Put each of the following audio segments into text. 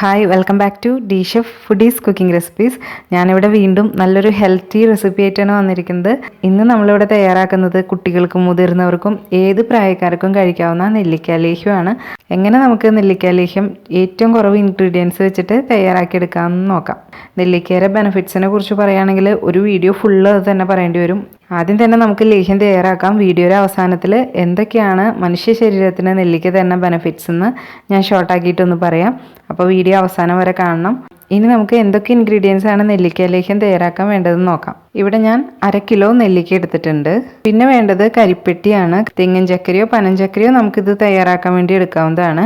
Hi welcome back to the chef foodies cooking recipes ഞാനിവിടെ വീണ്ടും നല്ലൊരു ഹെൽത്തി റെസിപ്പി ആയിട്ടാണ് വന്നിരിക്കുന്നത്. ഇന്ന് നമ്മളിവിടെ തയ്യാറാക്കുന്നത് കുട്ടികൾക്കും മുതിർന്നവർക്കും ഏത് പ്രായക്കാർക്കും കഴിക്കാവുന്ന നെല്ലിക്ക ലേഹ്യമാണ്. എങ്ങനെ നമുക്ക് നെല്ലിക്കാലേഹ്യം ഏറ്റവും കുറവ് ഇൻഗ്രീഡിയൻസ് വെച്ചിട്ട് തയ്യാറാക്കിയെടുക്കാമെന്ന് നോക്കാം. നെല്ലിക്കയുടെ ബെനിഫിറ്റ്സിനെ കുറിച്ച് പറയുകയാണെങ്കിൽ ഒരു വീഡിയോ ഫുള്ള് അത് തന്നെ പറയേണ്ടി വരും. ആദ്യം തന്നെ നമുക്ക് ലേഹ്യം തയ്യാറാക്കാം. വീഡിയോയുടെ അവസാനത്തിൽ എന്തൊക്കെയാണ് മനുഷ്യ ശരീരത്തിന് നെല്ലിക്ക തരുന്ന ബെനിഫിറ്റ്സ് എന്ന് ഞാൻ ഷോർട്ടാക്കിയിട്ടൊന്ന് പറയാം. അപ്പോൾ വീഡിയോ അവസാനം വരെ കാണണം. ഇനി നമുക്ക് എന്തൊക്കെ ഇൻഗ്രീഡിയൻസ് ആണ് നെല്ലിക്ക ലേഹ്യം തയ്യാറാക്കാൻ വേണ്ടതെന്ന് നോക്കാം. ഇവിടെ ഞാൻ അര കിലോ നെല്ലിക്ക എടുത്തിട്ടുണ്ട്. പിന്നെ വേണ്ടത് കരിപ്പെട്ടിയാണ്. തെങ്ങിൻ ചക്കരയോ പനഞ്ചക്കരയോ നമുക്കിത് തയ്യാറാക്കാൻ വേണ്ടി എടുക്കാവുന്നതാണ്.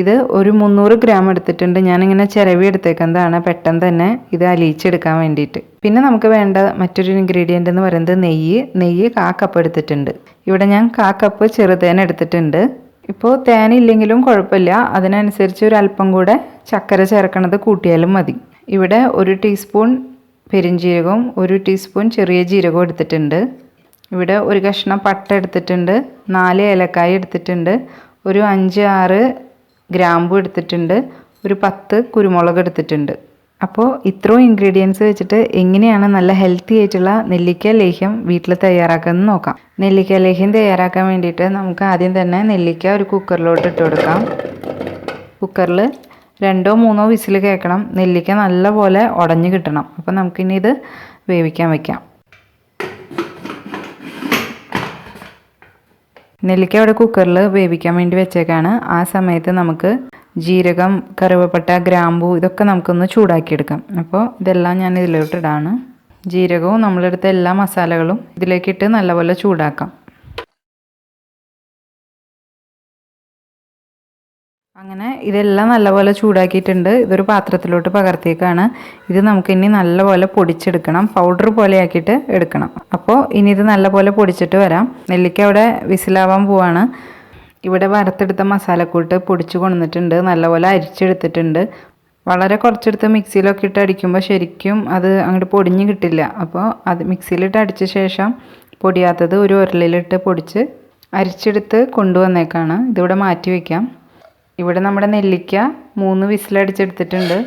ഇത് ഒരു മുന്നൂറ് ഗ്രാം എടുത്തിട്ടുണ്ട്. ഞാനിങ്ങനെ ചിരവി എടുത്തേക്കുന്നതാണ് പെട്ടെന്ന് തന്നെ ഇത് അലിയിച്ചെടുക്കാൻ വേണ്ടിയിട്ട്. പിന്നെ നമുക്ക് വേണ്ട മറ്റൊരു ഇൻഗ്രീഡിയന്റ് എന്ന് പറയുന്നത് നെയ്യ്. നെയ്യ് കാ കപ്പ് എടുത്തിട്ടുണ്ട്. ഇവിടെ ഞാൻ കാ കപ്പ് ചെറുതേന എടുത്തിട്ടുണ്ട്. ഇപ്പോൾ തേനില്ലെങ്കിലും കുഴപ്പമില്ല. അതിനനുസരിച്ച് ഒരു അല്പം കൂടെ ചക്കര ചേർക്കണത് കൂട്ടിയാലും മതി. ഇവിടെ ഒരു ടീസ്പൂൺ പെരിഞ്ജീരകവും ഒരു ടീസ്പൂൺ ചെറിയ ജീരകവും എടുത്തിട്ടുണ്ട്. ഇവിടെ ഒരു കഷ്ണം പട്ട എടുത്തിട്ടുണ്ട്. നാല് ഏലക്കായ എടുത്തിട്ടുണ്ട്. ഒരു അഞ്ച് ആറ് ഗ്രാമ്പു എടുത്തിട്ടുണ്ട്. ഒരു പത്ത് കുരുമുളക് എടുത്തിട്ടുണ്ട്. അപ്പോൾ ഇത്രയും ഇൻഗ്രീഡിയൻസ് വെച്ചിട്ട് എങ്ങനെയാണ് നല്ല ഹെൽത്തി ആയിട്ടുള്ള നെല്ലിക്ക ലേഹ്യം വീട്ടിൽ തയ്യാറാക്കുന്നത് നോക്കാം. നെല്ലിക്ക ലേഹ്യം തയ്യാറാക്കാൻ വേണ്ടിയിട്ട് നമുക്ക് ആദ്യം തന്നെ നെല്ലിക്ക ഒരു കുക്കറിലോട്ട് ഇട്ട് കൊടുക്കാം. കുക്കറിൽ രണ്ടോ മൂന്നോ വിസിൽ കേൾക്കണം. നെല്ലിക്ക നല്ലപോലെ ഉടഞ്ഞു കിട്ടണം. അപ്പോൾ നമുക്കിനി ഇത് വേവിക്കാൻ വയ്ക്കാം നെല്ലിക്ക അവിടെ കുക്കറിൽ വേവിക്കാൻ വേണ്ടി വെച്ചേക്കാണ്. ആ സമയത്ത് നമുക്ക് ജീരകം കറുവപ്പട്ട ഗ്രാമ്പൂ ഇതൊക്കെ നമുക്കൊന്ന് ചൂടാക്കിയെടുക്കാം. അപ്പോൾ ഇതെല്ലാം ഞാൻ ഇതിലോട്ട് ഇടാണ് ജീരകവും നമ്മളെടുത്ത എല്ലാ മസാലകളും ഇതിലേക്കിട്ട് നല്ലപോലെ ചൂടാക്കാം. അങ്ങനെ ഇതെല്ലാം നല്ലപോലെ ചൂടാക്കിയിട്ടുണ്ട്. ഇതൊരു പാത്രത്തിലോട്ട് പകർത്തിയേക്കാണ്. ഇത് നമുക്കിനി നല്ലപോലെ പൊടിച്ചെടുക്കണം. പൗഡർ പോലെ ആക്കിയിട്ട് എടുക്കണം. അപ്പോൾ ഇനി ഇത് നല്ലപോലെ പൊടിച്ചിട്ട് വരാം. നെല്ലിക്ക അവിടെ വിസിലാവാൻ പോവാണ്. ഇവിടെ വറുത്തെടുത്ത മസാലക്കൂട്ട് പൊടിച്ച് കൊണ്ടുവന്നിട്ടുണ്ട്. നല്ലപോലെ അരിച്ചെടുത്തിട്ടുണ്ട്. വളരെ കുറച്ചെടുത്ത് മിക്സിയിലൊക്കെ ഇട്ട് അടിക്കുമ്പോൾ ശരിക്കും അത് അങ്ങോട്ട് പൊടിഞ്ഞ് കിട്ടില്ല. അപ്പോൾ അത് മിക്സിയിലിട്ട് അടിച്ച ശേഷം പൊടിയാത്തത് ഒരു ഉരലിലിട്ട് പൊടിച്ച് അരിച്ചെടുത്ത് കൊണ്ടുവന്നേക്കാണ്. ഇതിവിടെ മാറ്റി വയ്ക്കാം ഇവിടെ നമ്മുടെ നെല്ലിക്ക മൂന്ന് വിസിലടിച്ചെടുത്തിട്ടുണ്ട്.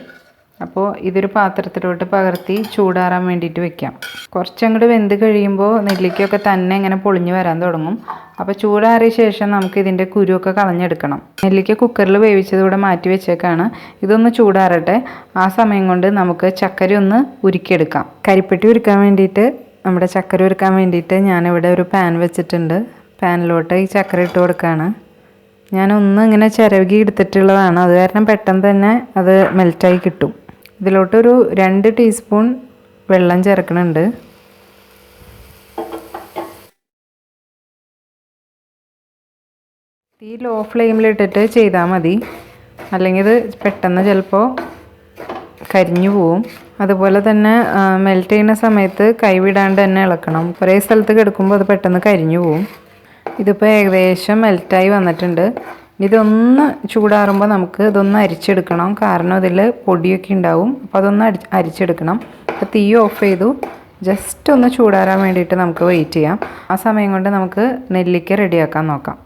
അപ്പോൾ ഇതൊരു പാത്രത്തിലോട്ട് പകർത്തി ചൂടാറാൻ വേണ്ടിയിട്ട് വെക്കാം. കുറച്ചങ്ങോട്ട് വെന്ത് കഴിയുമ്പോൾ നെല്ലിക്കയൊക്കെ തന്നെ ഇങ്ങനെ പൊളിഞ്ഞു വരാൻ തുടങ്ങും. അപ്പോൾ ചൂടാറിയ ശേഷം നമുക്ക് ഇതിന്റെ കുരുവൊക്കെ കളഞ്ഞെടുക്കണം. നെല്ലിക്ക കുക്കറിൽ വേവിച്ചതുകൂടെ മാറ്റി വെച്ചേക്കാണ്. ഇതൊന്ന് ചൂടാറട്ടെ. ആ സമയം കൊണ്ട് നമുക്ക് ചക്കര ഒന്ന് ഉരുക്കിയെടുക്കാം. കരിപ്പെട്ടി ഉരുക്കാൻ വേണ്ടിയിട്ട് നമ്മുടെ ചക്കര ഉരുക്കാൻ വേണ്ടിയിട്ട് ഞാനിവിടെ ഒരു പാൻ വെച്ചിട്ടുണ്ട്. പാനിലോട്ട് ഈ ചക്കര ഇട്ട് കൊടുക്കുകയാണ് ഞാനൊന്ന് ഇങ്ങനെ ചിരവുകി എടുത്തിട്ടുള്ളതാണ്. അത് കാരണം പെട്ടെന്ന് തന്നെ അത് മെൽറ്റായി കിട്ടും. ഇതിലോട്ടൊരു രണ്ട് ടീസ്പൂൺ വെള്ളം ചേർക്കണുണ്ട്. തീ ലോ ഫ്ലെയിമിലിട്ടിട്ട് ചെയ്താൽ മതി. അല്ലെങ്കിൽ ഇത് പെട്ടെന്ന് ചിലപ്പോൾ കരിഞ്ഞു പോവും. അതുപോലെ തന്നെ മെൽറ്റ് ചെയ്യുന്ന സമയത്ത് കൈവിടാണ്ട് തന്നെ ഇളക്കണം കുറേ സ്ഥലത്ത് കിടക്കുമ്പോൾ അത് പെട്ടെന്ന് കരിഞ്ഞു പോവും. ഇതിപ്പോൾ ഏകദേശം മെൽറ്റായി വന്നിട്ടുണ്ട്. ഇതൊന്ന് ചൂടാറുമ്പോൾ നമുക്ക് ഇതൊന്ന് അരിച്ചെടുക്കണം. കാരണം ഇതിൽ പൊടിയൊക്കെ ഉണ്ടാവും. അപ്പോൾ അതൊന്ന് അരി അരിച്ചെടുക്കണം. അപ്പോൾ തീ ഓഫ് ചെയ്തു. ജസ്റ്റ് ഒന്ന് ചൂടാറാൻ വേണ്ടിയിട്ട് നമുക്ക് വെയിറ്റ് ചെയ്യാം. ആ സമയം കൊണ്ട് നമുക്ക് നെല്ലിക്ക റെഡിയാക്കാൻ നോക്കാം.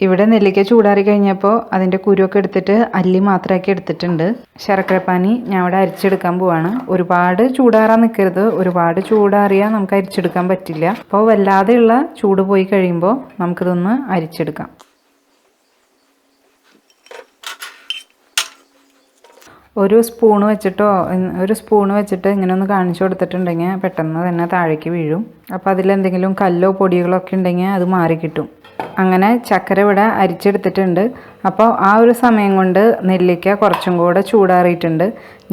ഇവിടെ നെല്ലിക്ക ചൂടാറി കഴിഞ്ഞപ്പോൾ അതിന്റെ കുരുവൊക്കെ എടുത്തിട്ട് അല്ലി മാത്രമാക്കി എടുത്തിട്ടുണ്ട്. ശർക്കരപ്പാനി ഞാൻ ഇവിടെ അരിച്ചെടുക്കാൻ പോവാണ്. ഒരുപാട് ചൂടാറാൻ നിൽക്കരുത് ഒരുപാട് ചൂടാറിയാൽ നമുക്ക് അരിച്ചെടുക്കാൻ പറ്റില്ല. അപ്പോൾ വല്ലാതെയുള്ള ചൂട് പോയി കഴിയുമ്പോൾ നമുക്കിതൊന്ന് അരിച്ചെടുക്കാം. ഒരു സ്പൂൺ വെച്ചിട്ടോ ഒരു സ്പൂൺ വെച്ചിട്ട് ഇങ്ങനെ ഒന്ന് കാണിച്ചു കൊടുത്തിട്ടുണ്ടെങ്കിൽ പെട്ടെന്ന് തന്നെ താഴേക്ക് വീഴും. അപ്പോൾ അതിലെന്തെങ്കിലും കല്ലോ പൊടികളോ ഒക്കെ ഉണ്ടെങ്കിൽ അത് മാറി കിട്ടും. അങ്ങനെ ചക്കര ഇവിടെ അരിച്ചെടുത്തിട്ടുണ്ട്. അപ്പോൾ ആ ഒരു സമയം കൊണ്ട് നെല്ലിക്ക കുറച്ചും കൂടെ ചൂടാറിയിട്ടുണ്ട്.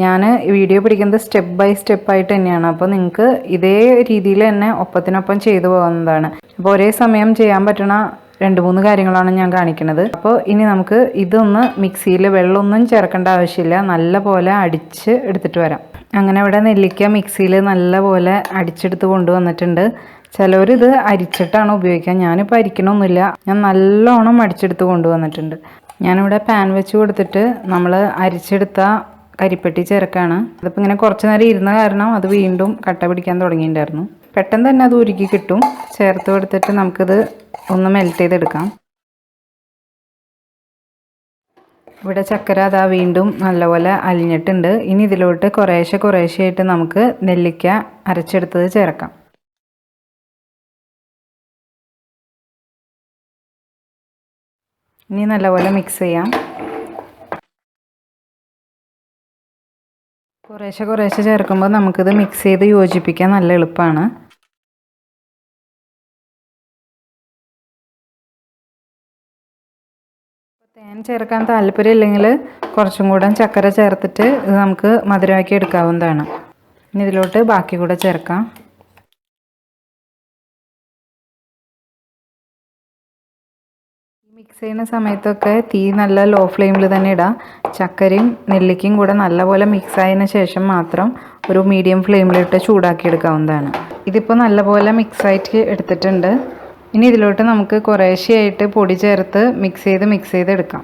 ഞാൻ വീഡിയോ പിടിക്കുന്നത് സ്റ്റെപ്പ് ബൈ സ്റ്റെപ്പായിട്ട് തന്നെയാണ്. അപ്പോൾ നിങ്ങൾക്ക് ഇതേ രീതിയിൽ തന്നെ ഒപ്പത്തിനൊപ്പം ചെയ്തു പോകുന്നതാണ് അപ്പോൾ ഒരേ സമയം ചെയ്യാൻ പറ്റണ രണ്ട് മൂന്ന് കാര്യങ്ങളാണ് ഞാൻ കാണിക്കുന്നത് അപ്പോൾ ഇനി നമുക്ക് ഇതൊന്ന് മിക്സിയിൽ വെള്ളമൊന്നും ചേർക്കേണ്ട ആവശ്യമില്ല. നല്ല പോലെ അടിച്ച് എടുത്തിട്ട് വരാം. അങ്ങനെ ഇവിടെ നെല്ലിക്ക മിക്സിയിൽ നല്ല പോലെ അടിച്ചെടുത്ത് കൊണ്ടുവന്നിട്ടുണ്ട്. ചിലവരിത് അരിച്ചിട്ടാണ് ഉപയോഗിക്കുക. ഞാനിപ്പോൾ അരിക്കണമൊന്നുമില്ല ഞാൻ നല്ലോണം അടിച്ചെടുത്ത് കൊണ്ടുവന്നിട്ടുണ്ട്. ഞാനിവിടെ പാൻ വെച്ച് കൊടുത്തിട്ട് നമ്മൾ അരിച്ചെടുത്ത കരിപ്പെട്ടി ചേർക്കാണ്. അതിപ്പോൾ ഇങ്ങനെ കുറച്ച് നേരം ഇരുന്ന കാരണം അത് വീണ്ടും കട്ട പിടിക്കാൻ തുടങ്ങിയിട്ടുണ്ടായിരുന്നു. പെട്ടെന്ന് തന്നെ അത് ഉരുക്കി കിട്ടും. ചേർത്ത് കൊടുത്തിട്ട് നമുക്കിത് ഒന്ന് മെൽറ്റ് ചെയ്തെടുക്കാം. ഇവിടെ ചക്കര അതാ വീണ്ടും നല്ലപോലെ അലിഞ്ഞിട്ടുണ്ട്. ഇനി ഇതിലോട്ട് കുറേശ്ശെ കുറേശ്ശെയായിട്ട് നമുക്ക് നെല്ലിക്ക അരച്ചെടുത്തത് ചേർക്കാം. ഇനി നല്ലപോലെ മിക്സ് ചെയ്യാം. കുറേശ്ശെ കുറേശ്ശെ ചേർക്കുമ്പോൾ നമുക്കിത് മിക്സ് ചെയ്ത് യോജിപ്പിക്കാൻ നല്ല എളുപ്പമാണ്. തേൻ ചേർക്കാൻ താല്പര്യമില്ലെങ്കിൽ കുറച്ചും കൂടെ ചക്കര ചേർത്തിട്ട് ഇത് നമുക്ക് മധുരമാക്കി എടുക്കാവുന്നതാണ്. ഇനി ഇതിലോട്ട് ബാക്കി കൂടെ ചേർക്കാം. മിക്സ് ചെയ്യുന്ന സമയത്തൊക്കെ തീ നല്ല ലോ ഫ്ലെയിമിൽ തന്നെ ഇടാം. ചക്കരയും നെല്ലിക്കയും കൂടെ നല്ലപോലെ മിക്സ് ആയതിനു ശേഷം മാത്രം ഒരു മീഡിയം ഫ്ലെയിമിലിട്ട് ചൂടാക്കി എടുക്കാവുന്നതാണ്. ഇതിപ്പോൾ നല്ലപോലെ മിക്സ് ആയിട്ട് എടുത്തിട്ടുണ്ട്. ഇനി ഇതിലോട്ട് നമുക്ക് കുറേശ്ശെയായിട്ട് പൊടി ചേർത്ത് മിക്സ് ചെയ്ത് മിക്സ് ചെയ്തെടുക്കാം.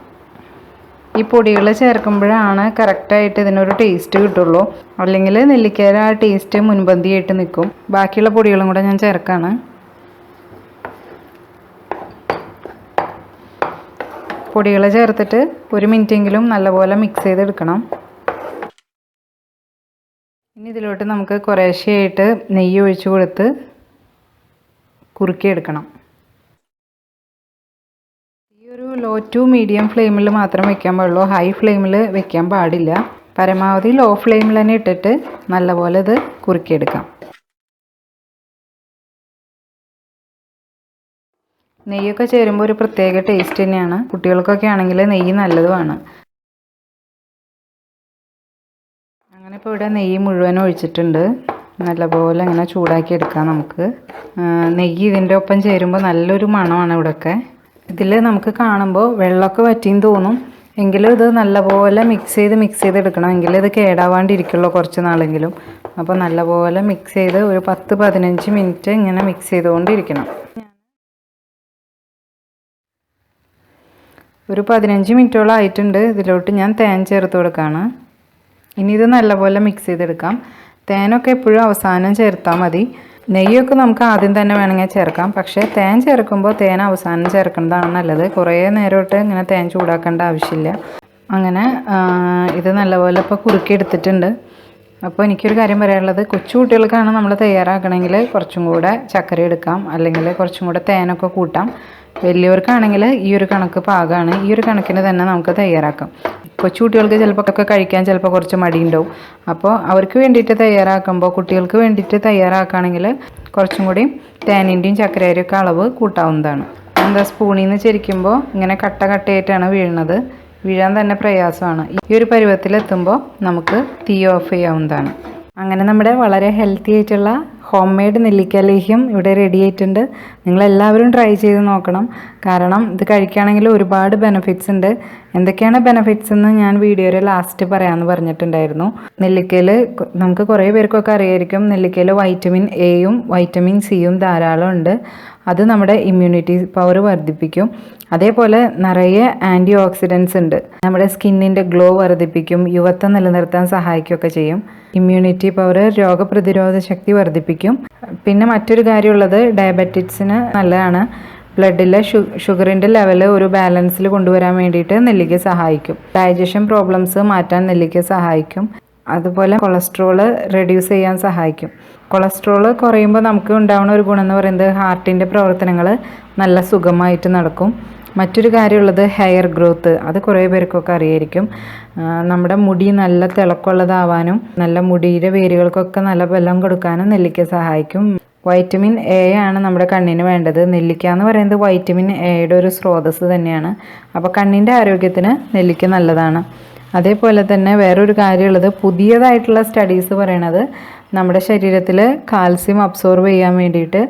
ഈ പൊടികൾ ചേർക്കുമ്പോഴാണ് കറക്റ്റായിട്ട് ഇതിനൊരു ടേസ്റ്റ് കിട്ടുള്ളൂ. അല്ലെങ്കിൽ നെല്ലിക്കയുടെ ആ ടേസ്റ്റ് മുൻപന്തിയായിട്ട് നിൽക്കും. ബാക്കിയുള്ള പൊടികളും കൂടെ ഞാൻ ചേർക്കാണ്. പൊടികൾ ചേർത്തിട്ട് ഒരു മിനിറ്റെങ്കിലും നല്ലപോലെ മിക്സ് ചെയ്തെടുക്കണം. ഇനി ഇതിലോട്ട് നമുക്ക് കുറേശ്ശെയായിട്ട് നെയ്യ് ഒഴിച്ചു കൊടുത്ത് കുറുക്കിയെടുക്കണം. ലോ ടു മീഡിയം ഫ്ലെയിമിൽ മാത്രം വെക്കാൻ പാടുള്ളൂ. ഹൈ ഫ്ലെയിമിൽ വെക്കാൻ പാടില്ല. പരമാവധി ലോ ഫ്ലെയിമിൽ തന്നെ ഇട്ടിട്ട് നല്ലപോലെ ഇത് കുറുക്കിയെടുക്കാം. നെയ്യൊക്കെ ചേരുമ്പോൾ ഒരു പ്രത്യേക ടേസ്റ്റ് തന്നെയാണ്. കുട്ടികൾക്കൊക്കെ ആണെങ്കിൽ നെയ്യ് നല്ലതുമാണ്. അങ്ങനെ ഇപ്പോൾ ഇവിടെ നെയ്യ് മുഴുവൻ ഒഴിച്ചിട്ടുണ്ട്. നല്ലപോലെ അങ്ങനെ ചൂടാക്കി എടുക്കാം നമുക്ക്. നെയ്യ് ഇതിന്റെ ഒപ്പം ചേരുമ്പോൾ നല്ലൊരു മണമാണ് ഇവിടെയൊക്കെ ഇതിൽ നമുക്ക് കാണുമ്പോൾ വെള്ളമൊക്കെ വറ്റിയും തോന്നും. എങ്കിലും ഇത് നല്ലപോലെ മിക്സ് ചെയ്ത് മിക്സ് ചെയ്ത് എടുക്കണം എങ്കിൽ ഇത് കേടാവാണ്ടിരിക്കുള്ളൂ കുറച്ച് നാളെങ്കിലും. അപ്പോൾ നല്ലപോലെ മിക്സ് ചെയ്ത് ഒരു പത്ത് പതിനഞ്ച് മിനിറ്റ് ഇങ്ങനെ മിക്സ് ചെയ്തുകൊണ്ടിരിക്കണം. ഒരു പതിനഞ്ച് മിനിറ്റോളം ആയിട്ടുണ്ട്. ഇതിലോട്ട് ഞാൻ തേൻ ചേർത്ത് കൊടുക്കുകയാണ് ഇനി ഇത് നല്ലപോലെ മിക്സ് ചെയ്തെടുക്കാം. തേനൊക്കെ എപ്പോഴും അവസാനം ചേർത്താൽ മതി. നെയ്യൊക്കെ നമുക്ക് ആദ്യം തന്നെ വേണമെങ്കിൽ ചേർക്കാം. പക്ഷേ തേൻ ചേർക്കുമ്പോൾ തേൻ അവസാനം ചേർക്കേണ്ടതാണ് നല്ലത്. കുറേ നേരമായിട്ട് ഇങ്ങനെ തേൻ ചൂടാക്കേണ്ട ആവശ്യമില്ല. അങ്ങനെ ഇത് നല്ലപോലെ ഇപ്പോൾ കുറുക്കിയെടുത്തിട്ടുണ്ട്. അപ്പോൾ എനിക്കൊരു കാര്യം പറയാനുള്ളത്. കൊച്ചു കുട്ടികൾക്കാണ് നമ്മൾ തയ്യാറാക്കണമെങ്കിൽ കുറച്ചും കൂടെ ചക്കര എടുക്കാം. അല്ലെങ്കിൽ കുറച്ചും കൂടെ തേനൊക്കെ കൂട്ടാം. വലിയവർക്കാണെങ്കിൽ ഈ ഒരു കണക്ക് പാകമാണ് ഈ ഒരു കണക്കിന് തന്നെ നമുക്ക് തയ്യാറാക്കാം. കൊച്ചുകുട്ടികൾക്ക് ചിലപ്പോൾ ഒക്കെ കഴിക്കാൻ ചിലപ്പോൾ കുറച്ച് മടിയുണ്ടാവും. അപ്പോൾ അവർക്ക് വേണ്ടിയിട്ട് തയ്യാറാക്കുമ്പോൾ കുട്ടികൾക്ക് വേണ്ടിയിട്ട് തയ്യാറാക്കുകയാണെങ്കിൽ കുറച്ചും കൂടി തേനിന്റെയും ചക്കരയുടെയും ഒക്കെ അളവ് കൂട്ടാവുന്നതാണ്. എന്താ സ്പൂണിൽ നിന്ന് ചരിക്കുമ്പോൾ ഇങ്ങനെ കട്ട കട്ടയായിട്ടാണ് വീഴുന്നത്. വീഴാൻ തന്നെ പ്രയാസമാണ്. ഈ ഒരു പരുവത്തിലെത്തുമ്പോൾ നമുക്ക് തീ ഓഫ് ചെയ്യാവുന്നതാണ്. അങ്ങനെ നമ്മുടെ വളരെ ഹെൽത്തി ആയിട്ടുള്ള ഹോം മെയ്ഡ് നെല്ലിക്ക ലേഹ്യം ഇവിടെ റെഡി ആയിട്ടുണ്ട്. നിങ്ങളെല്ലാവരും ട്രൈ ചെയ്ത് നോക്കണം. കാരണം ഇത് കഴിക്കുകയാണെങ്കിൽ ഒരുപാട് ബെനിഫിറ്റ്സ് ഉണ്ട്. എന്തൊക്കെയാണ് ബെനിഫിറ്റ്സ് എന്ന് ഞാൻ വീഡിയോയിൽ ലാസ്റ്റ് പറയാമെന്ന് പറഞ്ഞിട്ടുണ്ടായിരുന്നു. നെല്ലിക്കയിൽ നമുക്ക് കുറേ പേർക്കൊക്കെ അറിയായിരിക്കും. നെല്ലിക്കയിൽ വൈറ്റമിൻ എയും വൈറ്റമിൻ സിയും ധാരാളം ഉണ്ട്. അത് നമ്മുടെ ഇമ്മ്യൂണിറ്റി പവർ വർദ്ധിപ്പിക്കും. അതേപോലെ നിറയെ ആന്റി ഓക്സിഡൻസ് ഉണ്ട്. നമ്മുടെ സ്കിന്നിന്റെ ഗ്ലോ വർദ്ധിപ്പിക്കും യുവത്വം നിലനിർത്താൻ സഹായിക്കുകയൊക്കെ ചെയ്യും. ഇമ്മ്യൂണിറ്റി പവർ രോഗപ്രതിരോധ ശക്തി വർദ്ധിപ്പിക്കും. പിന്നെ മറ്റൊരു കാര്യമുള്ളത് ഡയബറ്റിക്സിന് നല്ലതാണ്. ബ്ലഡിലെ ഷു ഷുഗറിന്റെ ലെവൽ ഒരു ബാലൻസിൽ കൊണ്ടുവരാൻ വേണ്ടിയിട്ട് നെല്ലിക്ക സഹായിക്കും. ഡൈജഷൻ പ്രോബ്ലംസ് മാറ്റാൻ നെല്ലിക്ക സഹായിക്കും. അതുപോലെ കൊളസ്ട്രോൾ റെഡ്യൂസ് ചെയ്യാൻ സഹായിക്കും. കൊളസ്ട്രോൾ കുറയുമ്പോൾ നമുക്ക് ഉണ്ടാവുന്ന ഒരു ഗുണം എന്ന് പറയുന്നത് ഹാർട്ടിന്റെ പ്രവർത്തനങ്ങൾ നല്ല സുഖമായിട്ട് നടക്കും. മറ്റൊരു കാര്യമുള്ളത് ഹെയർ ഗ്രോത്ത് അത് കുറേ പേർക്കൊക്കെ അറിയായിരിക്കും. നമ്മുടെ മുടി നല്ല തിളക്കമുള്ളതാവാനും നല്ല മുടിയുടെ വേരുകൾക്കൊക്കെ നല്ല ബലം കൊടുക്കാനും നെല്ലിക്ക സഹായിക്കും. വൈറ്റമിൻ എ ആണ് നമ്മുടെ കണ്ണിന് വേണ്ടത്. നെല്ലിക്ക എന്ന് പറയുന്നത് വൈറ്റമിൻ എയുടെ ഒരു സ്രോതസ് തന്നെയാണ്. അപ്പോൾ കണ്ണിന്റെ ആരോഗ്യത്തിന് നെല്ലിക്ക നല്ലതാണ്. അതേപോലെ തന്നെ വേറൊരു കാര്യമുള്ളത് പുതിയതായിട്ടുള്ള സ്റ്റഡീസ് പറയണത് നമ്മുടെ ശരീരത്തിൽ കാൽസ്യം അബ്സോർബ് ചെയ്യാൻ വേണ്ടിയിട്ട്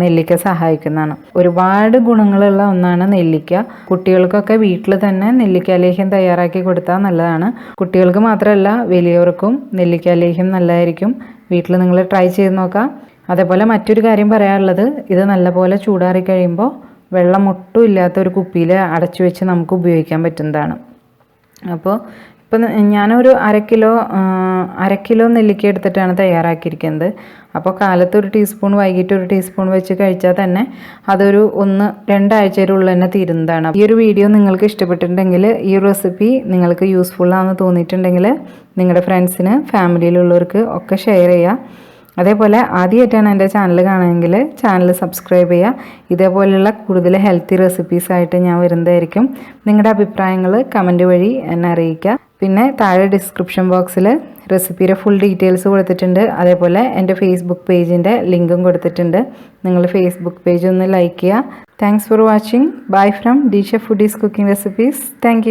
നെല്ലിക്ക സഹായിക്കുന്നതാണ്. ഒരുപാട് ഗുണങ്ങളുള്ള ഒന്നാണ് നെല്ലിക്ക. കുട്ടികൾക്കൊക്കെ വീട്ടിൽ തന്നെ നെല്ലിക്ക ലേഹ്യം തയ്യാറാക്കി കൊടുത്താൽ നല്ലതാണ്. കുട്ടികൾക്ക് മാത്രമല്ല വലിയവർക്കും നെല്ലിക്ക ലേഹ്യം നല്ലതായിരിക്കും വീട്ടിൽ നിങ്ങൾ ട്രൈ ചെയ്ത് നോക്കാം. അതേപോലെ മറ്റൊരു കാര്യം പറയാനുള്ളത് ഇത് നല്ലപോലെ ചൂടാറി കഴിയുമ്പോൾ വെള്ളം ഒട്ടും ഇല്ലാത്ത ഒരു കുപ്പിയിൽ അടച്ചു വെച്ച് നമുക്ക് ഉപയോഗിക്കാൻ പറ്റുന്നതാണ്. അപ്പോൾ ഇപ്പം ഞാനൊരു അര കിലോ അര കിലോ നെല്ലിക്ക എടുത്തിട്ടാണ് തയ്യാറാക്കിയിരിക്കുന്നത്. അപ്പോൾ കാലത്ത് ഒരു ടീസ്പൂൺ വൈകിട്ട് ഒരു ടീസ്പൂൺ വെച്ച് കഴിച്ചാൽ തന്നെ അതൊരു ഒന്ന് രണ്ടാഴ്ചയിലുള്ളിൽ തന്നെ തീരുന്നതാണ്. ഈ ഒരു വീഡിയോ നിങ്ങൾക്ക് ഇഷ്ടപ്പെട്ടിട്ടുണ്ടെങ്കിൽ ഈ റെസിപ്പി നിങ്ങൾക്ക് യൂസ്ഫുൾ ആണെന്ന് തോന്നിയിട്ടുണ്ടെങ്കിൽ നിങ്ങളുടെ ഫ്രണ്ട്സിന് ഫാമിലിയിലുള്ളവർക്ക് ഒക്കെ ഷെയർ ചെയ്യുക. അതേപോലെ ആദ്യമായിട്ടാണ് എന്റെ ചാനൽ കാണുമെങ്കിൽ ചാനൽ സബ്സ്ക്രൈബ് ചെയ്യുക. ഇതേപോലെയുള്ള കൂടുതൽ ഹെൽത്തി റെസിപ്പീസായിട്ട് ഞാൻ വരുന്നതായിരിക്കും. നിങ്ങളുടെ അഭിപ്രായങ്ങൾ കമന്റ് വഴി എന്നെ അറിയിക്കുക. പിന്നെ താഴെ ഡിസ്ക്രിപ്ഷൻ ബോക്സിൽ റെസിപ്പിയുടെ ഫുൾ ഡീറ്റെയിൽസ് കൊടുത്തിട്ടുണ്ട്. അതേപോലെ എന്റെ ഫേസ്ബുക്ക് പേജിന്റെ ലിങ്കും കൊടുത്തിട്ടുണ്ട്. നിങ്ങൾ ഫേസ്ബുക്ക് പേജ് ഒന്ന് ലൈക്ക് ചെയ്യുക. Thanks for watching bye from Disha foodies cooking recipes thank